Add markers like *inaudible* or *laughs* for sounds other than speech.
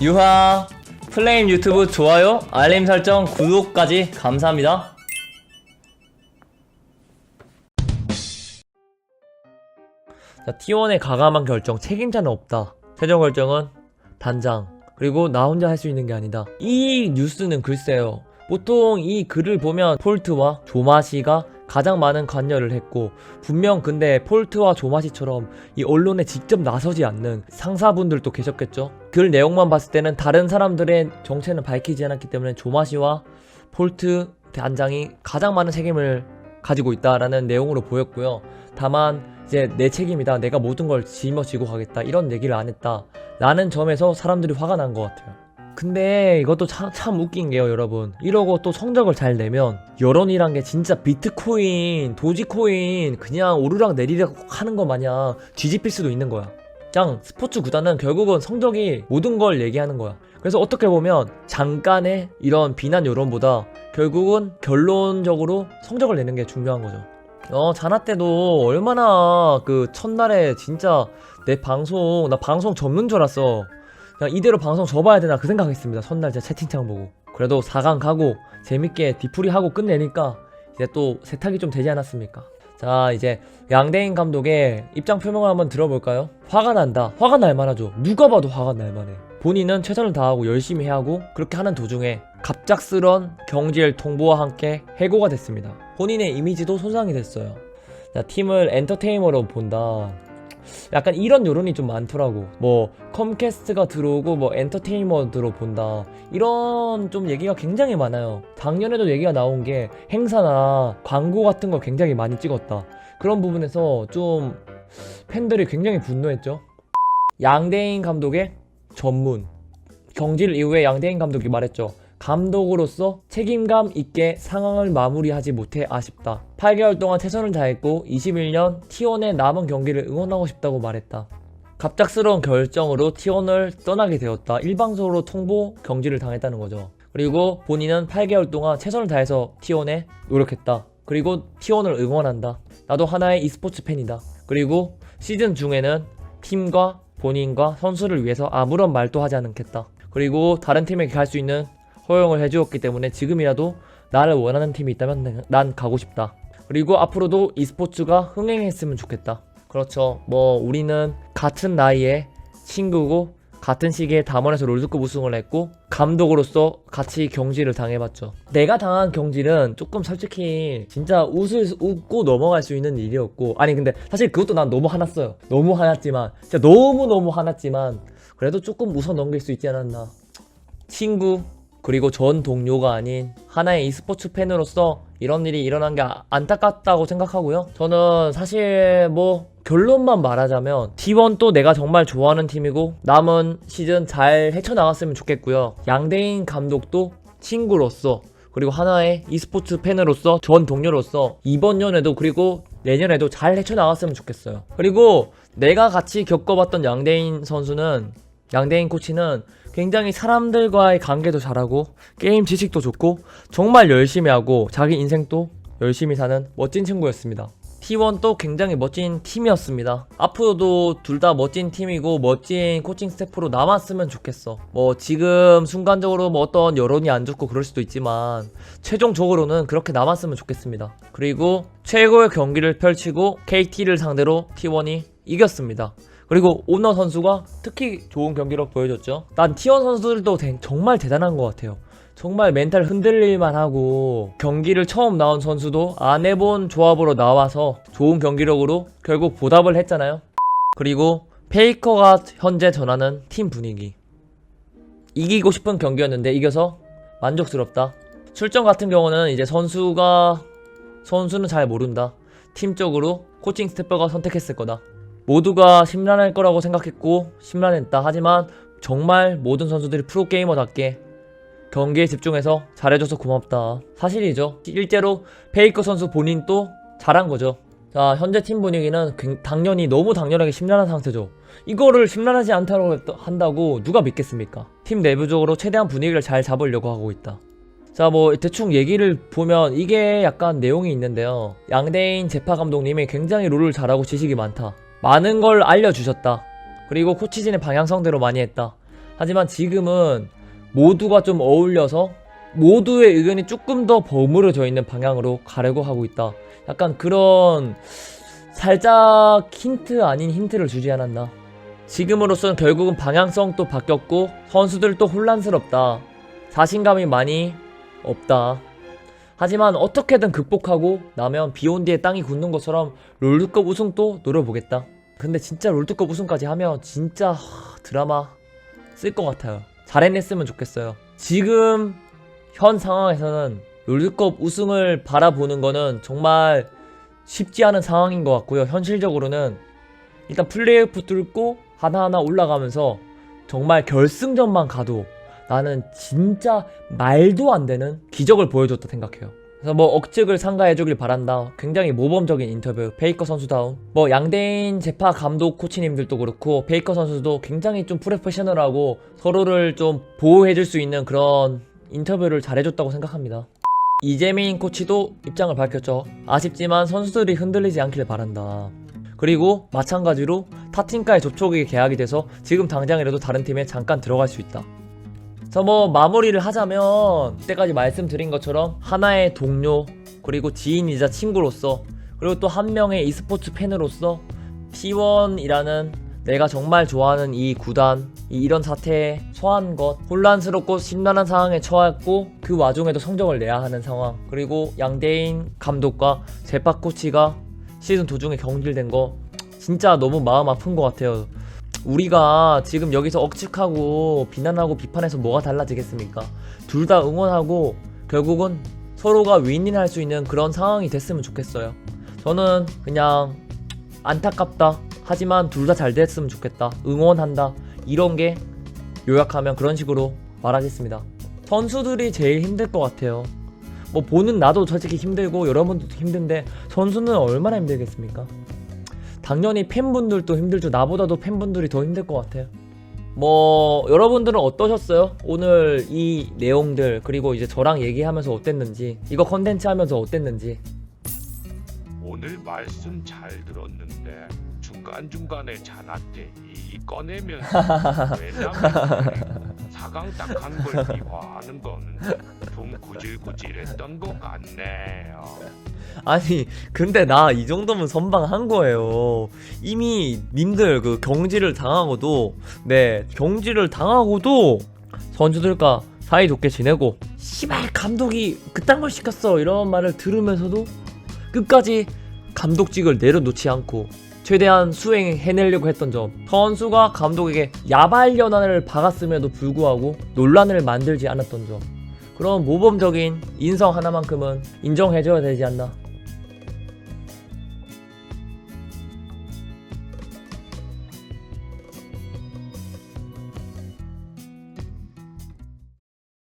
유하 플레임 유튜브 좋아요, 알림 설정, 구독까지 감사합니다. 자, T1의 가감한 결정 책임자는 없다. 최종 결정은 단장 그리고 나 혼자 할 수 있는 게 아니다. 이 뉴스는 글쎄요. 보통 이 글을 보면 폴트와 조마시가 가장 많은 관여를 했고 분명 근데 폴트와 조마시처럼 이 언론에 직접 나서지 않는 상사분들도 계셨겠죠. 글 내용만 봤을 때는 다른 사람들의 정체는 밝히지 않았기 때문에 조마시와 폴트 단장이 가장 많은 책임을 가지고 있다라는 내용으로 보였고요. 다만 이제 내 책임이다. 내가 모든 걸 짊어지고 가겠다. 이런 얘기를 안 했다. 라는 점에서 사람들이 화가 난 것 같아요. 근데 이것도 참, 참 웃긴 게요, 여러분. 이러고 또 성적을 잘 내면 여론이란 게 진짜 비트코인, 도지코인 그냥 오르락 내리락 하는 거 마냥 뒤집힐 수도 있는 거야. 그냥 스포츠 구단은 결국은 성적이 모든 걸 얘기하는 거야. 그래서 어떻게 보면 잠깐의 이런 비난 여론보다 결국은 결론적으로 성적을 내는 게 중요한 거죠. 어, 자나 때도 얼마나 그 첫날에 진짜 내 방송, 나 방송 접는 줄 알았어. 그냥 이대로 방송 접어야 되나 그 생각했습니다. 첫날 제 채팅창 보고. 그래도 4강 가고 재밌게 디풀이 하고 끝내니까 이제 또 세탁이 좀 되지 않았습니까? 자, 이제 양대인 감독의 입장 표명을 한번 들어볼까요? 화가 난다. 화가 날 만하죠. 누가 봐도 화가 날 만해. 본인은 최선을 다하고 열심히 해하고 그렇게 하는 도중에 갑작스런 경질 통보와 함께 해고가 됐습니다. 본인의 이미지도 손상이 됐어요. 자, 팀을 엔터테이너로 본다. 약간 이런 여론이 좀 많더라고. 뭐 컴캐스트가 들어오고 뭐 엔터테이너로 본다. 이런 좀 얘기가 굉장히 많아요. 작년에도 얘기가 나온 게 행사나 광고 같은 거 굉장히 많이 찍었다. 그런 부분에서 좀 팬들이 굉장히 분노했죠. 양대인 감독의 전문. 경질 이후에 양대인 감독이 말했죠. 감독으로서 책임감 있게 상황을 마무리하지 못해 아쉽다. 8개월 동안 최선을 다했고 21년 T1의 남은 경기를 응원하고 싶다고 말했다. 갑작스러운 결정으로 T1을 떠나게 되었다. 일방적으로 통보 경질을 당했다는 거죠. 그리고 본인은 8개월 동안 최선을 다해서 T1에 노력했다. 그리고 T1을 응원한다. 나도 하나의 e스포츠 팬이다. 그리고 시즌 중에는 팀과 본인과 선수를 위해서 아무런 말도 하지 않겠다. 그리고 다른 팀에게 갈 수 있는 허용을 해주었기 때문에 지금이라도 나를 원하는 팀이 있다면 난 가고 싶다. 그리고 앞으로도 e스포츠가 흥행했으면 좋겠다. 그렇죠. 뭐 우리는 같은 나이에 친구고 같은 시기에 담원에서 롤드컵 우승을 했고 감독으로서 같이 경질을 당해봤죠. 내가 당한 경질은 조금 솔직히 진짜 웃을 수- 웃고 넘어갈 수 있는 일이었고 아니 근데 사실 그것도 난 너무 화났어요. 너무 화났지만 진짜 너무 너무 화났지만 그래도 조금 웃어 넘길 수 있지 않았나. 친구 그리고 전 동료가 아닌 하나의 e스포츠 팬으로서 이런 일이 일어난 게 아- 안타깝다고 생각하고요. 저는 사실 뭐 결론만 말하자면 T1 또 내가 정말 좋아하는 팀이고 남은 시즌 잘 헤쳐나갔으면 좋겠고요. 양대인 감독도 친구로서 그리고 하나의 e스포츠 팬으로서 전 동료로서 이번 년에도 그리고 내년에도 잘 헤쳐나갔으면 좋겠어요. 그리고 내가 같이 겪어봤던 양대인 선수는 양대인 코치는 굉장히 사람들과의 관계도 잘하고 게임 지식도 좋고 정말 열심히 하고 자기 인생도 열심히 사는 멋진 친구였습니다. T1도 굉장히 멋진 팀이었습니다. 앞으로도 둘 다 멋진 팀이고 멋진 코칭 스태프로 남았으면 좋겠어. 뭐 지금 순간적으로 뭐 어떤 여론이 안 좋고 그럴 수도 있지만 최종적으로는 그렇게 남았으면 좋겠습니다. 그리고 최고의 경기를 펼치고 KT를 상대로 T1이 이겼습니다. 그리고 오너 선수가 특히 좋은 경기력 보여줬죠. 난 T1 선수들도 대- 정말 대단한 것 같아요. 정말 멘탈 흔들릴만 하고 경기를 처음 나온 선수도 안 해본 조합으로 나와서 좋은 경기력으로 결국 보답을 했잖아요. 그리고 페이커가 현재 전하는 팀 분위기. 이기고 싶은 경기였는데 이겨서 만족스럽다. 출전 같은 경우는 이제 선수가 선수는 잘 모른다. 팀적으로 코칭 스태프가 선택했을 거다. 모두가 심란할 거라고 생각했고 심란했다. 하지만 정말 모든 선수들이 프로게이머답게 경기에 집중해서 잘해줘서 고맙다. 사실이죠. 실제로 페이커 선수 본인도 잘한 거죠. 자, 현재 팀 분위기는 굉- 당연히 너무 당연하게 심란한 상태죠. 이거를 심란하지 않다고 했- 한다고 누가 믿겠습니까? 팀 내부적으로 최대한 분위기를 잘 잡으려고 하고 있다. 자, 뭐 대충 얘기를 보면 이게 약간 내용이 있는데요. 양대인 재파 감독님이 굉장히 롤을 잘하고 지식이 많다. 많은 걸 알려주셨다. 그리고 코치진의 방향성대로 많이 했다. 하지만 지금은 모두가 좀 어울려서 모두의 의견이 조금 더 버무려져 있는 방향으로 가려고 하고 있다. 약간 그런 살짝 힌트 아닌 힌트를 주지 않았나. 지금으로서는 결국은 방향성도 바뀌었고 선수들도 혼란스럽다. 자신감이 많이 없다. 하지만 어떻게든 극복하고 나면 비욘디의 땅이 굳는 것처럼 롤드컵 우승도 노려보겠다. 근데 진짜 롤드컵 우승까지 하면 진짜 하, 드라마 쓸 것 같아요. 잘 해냈으면 좋겠어요. 지금 현 상황에서는 롤드컵 우승을 바라보는 거는 정말 쉽지 않은 상황인 것 같고요. 현실적으로는 일단 플레이오프 뚫고 하나하나 올라가면서 정말 결승전만 가도 나는 진짜 말도 안 되는 기적을 보여줬다 생각해요. 그래서 뭐 억측을 상가해주길 바란다. 굉장히 모범적인 인터뷰. 페이커 선수다운. 뭐 양대인 재파 감독 코치님들도 그렇고 페이커 선수도 굉장히 좀 프로페셔널하고 서로를 좀 보호해줄 수 있는 그런 인터뷰를 잘해줬다고 생각합니다. 이재민 코치도 입장을 밝혔죠. 아쉽지만 선수들이 흔들리지 않길 바란다. 그리고 마찬가지로 타 팀과의 접촉이 계약이 돼서 지금 당장이라도 다른 팀에 잠깐 들어갈 수 있다. 그래서 뭐 마무리를 하자면 그때까지 말씀드린 것처럼 하나의 동료 그리고 지인이자 친구로서 그리고 또 한 명의 e스포츠 팬으로서 T1이라는 내가 정말 좋아하는 이 구단 이 이런 사태에 처한 것 혼란스럽고 심란한 상황에 처했고 그 와중에도 성적을 내야 하는 상황 그리고 양대인 감독과 제파 코치가 시즌 도중에 경질된 거 진짜 너무 마음 아픈 것 같아요 우리가 지금 여기서 억측하고 비난하고 비판해서 뭐가 달라지겠습니까? 둘 다 응원하고 결국은 서로가 윈윈 할 수 있는 그런 상황이 됐으면 좋겠어요. 저는 그냥 안타깝다. 하지만 둘 다 잘 됐으면 좋겠다. 응원한다. 이런 게 요약하면 그런 식으로 말하겠습니다. 선수들이 제일 힘들 것 같아요. 뭐 보는 나도 솔직히 힘들고 여러분들도 힘든데 선수는 얼마나 힘들겠습니까? 당연히 팬분들도 힘들죠. 나보다도 팬분들이 더 힘들 것 같아요. 뭐 여러분들은 어떠셨어요? 오늘 이 내용들 그리고 이제 저랑 얘기하면서 어땠는지 이거 컨텐츠 하면서 어땠는지 오늘 말씀 잘 들었는데 중간 중간에 잔한테 이 꺼내면서 *laughs* 왜냐면 사강 딱한걸 비화하는 거는 좀 구질구질했던 것 같네요. 아니 근데 나 이 정도면 선방한 거예요 이미 님들 그 경지를 당하고도 네 경지를 당하고도 선수들과 사이좋게 지내고 씨발 감독이 그딴 걸 시켰어 이런 말을 들으면서도 끝까지 감독직을 내려놓지 않고 최대한 수행해내려고 했던 점. 선수가 감독에게 야발 연한을 박았음에도 불구하고 논란을 만들지 않았던 점. 그런 모범적인 인성 하나만큼은 인정해줘야 되지 않나